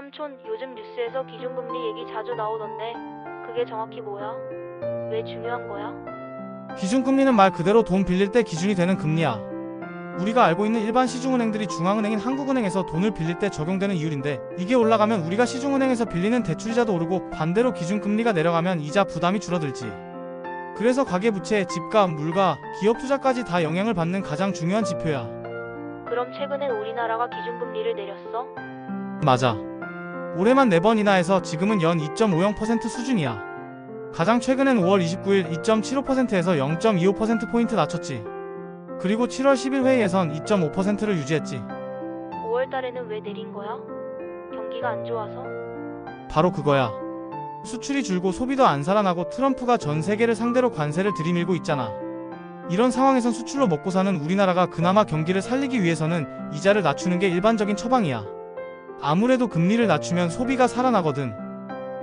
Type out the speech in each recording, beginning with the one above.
삼촌, 요즘 뉴스에서 기준금리 얘기 자주 나오던데 그게 정확히 뭐야? 왜 중요한 거야? 기준금리는 말 그대로 돈 빌릴 때 기준이 되는 금리야. 우리가 알고 있는 일반 시중은행들이 중앙은행인 한국은행에서 돈을 빌릴 때 적용되는 이율인데 이게 올라가면 우리가 시중은행에서 빌리는 대출이자도 오르고 반대로 기준금리가 내려가면 이자 부담이 줄어들지. 그래서 가계부채, 집값, 물가, 기업 투자까지 다 영향을 받는 가장 중요한 지표야. 그럼 최근엔 우리나라가 기준금리를 내렸어? 맞아. 올해만 4번이나 해서 지금은 연 2.50% 수준이야. 가장 최근엔 5월 29일 2.75%에서 0.25%포인트 낮췄지. 그리고 7월 10일 회의에선 2.5%를 유지했지. 5월 달에는 왜 내린 거야? 경기가 안 좋아서? 바로 그거야. 수출이 줄고 소비도 안 살아나고 트럼프가 전 세계를 상대로 관세를 들이밀고 있잖아. 이런 상황에선 수출로 먹고 사는 우리나라가 그나마 경기를 살리기 위해서는 이자를 낮추는 게 일반적인 처방이야. 아무래도 금리를 낮추면 소비가 살아나거든.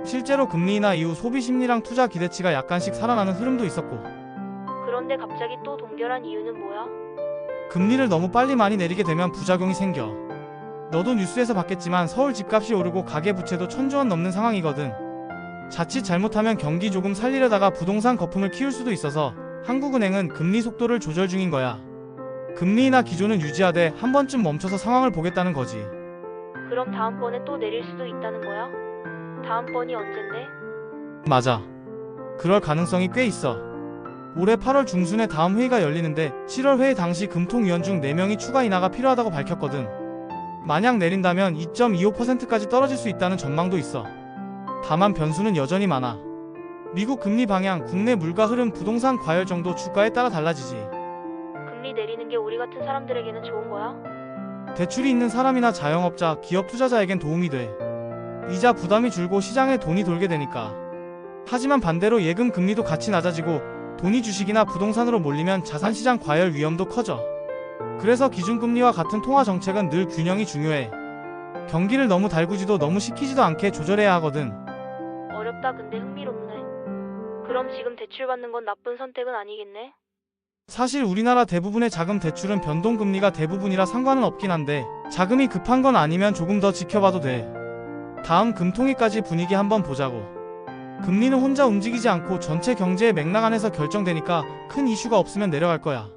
실제로 금리 인하 이후 소비 심리랑 투자 기대치가 약간씩 살아나는 흐름도 있었고, 그런데 갑자기 또 동결한 이유는 뭐야? 금리를 너무 빨리 많이 내리게 되면 부작용이 생겨. 너도 뉴스에서 봤겠지만 서울 집값이 오르고 가계 부채도 천조 원 넘는 상황이거든. 자칫 잘못하면 경기 조금 살리려다가 부동산 거품을 키울 수도 있어서 한국은행은 금리 속도를 조절 중인 거야. 금리 인하 기조는 유지하되 한 번쯤 멈춰서 상황을 보겠다는 거지. 그럼 다음번에 또 내릴 수도 있다는 거야? 다음번이 언젠데? 맞아. 그럴 가능성이 꽤 있어. 올해 8월 중순에 다음 회의가 열리는데 7월 회의 당시 금통위원 중 4명이 추가 인하가 필요하다고 밝혔거든. 만약 내린다면 2.25%까지 떨어질 수 있다는 전망도 있어. 다만 변수는 여전히 많아. 미국 금리 방향, 국내 물가 흐름, 부동산 과열 정도 주가에 따라 달라지지. 금리 내리는 게 우리 같은 사람들에게는 좋은 거야? 대출이 있는 사람이나 자영업자, 기업 투자자에겐 도움이 돼. 이자 부담이 줄고 시장에 돈이 돌게 되니까. 하지만 반대로 예금 금리도 같이 낮아지고 돈이 주식이나 부동산으로 몰리면 자산시장 과열 위험도 커져. 그래서 기준금리와 같은 통화 정책은 늘 균형이 중요해. 경기를 너무 달구지도 너무 식히지도 않게 조절해야 하거든. 어렵다 근데 흥미롭네. 그럼 지금 대출 받는 건 나쁜 선택은 아니겠네? 사실 우리나라 대부분의 자금 대출은 변동금리가 대부분이라 상관은 없긴 한데 자금이 급한 건 아니면 조금 더 지켜봐도 돼. 다음 금통위까지 분위기 한번 보자고. 금리는 혼자 움직이지 않고 전체 경제의 맥락 안에서 결정되니까 큰 이슈가 없으면 내려갈 거야.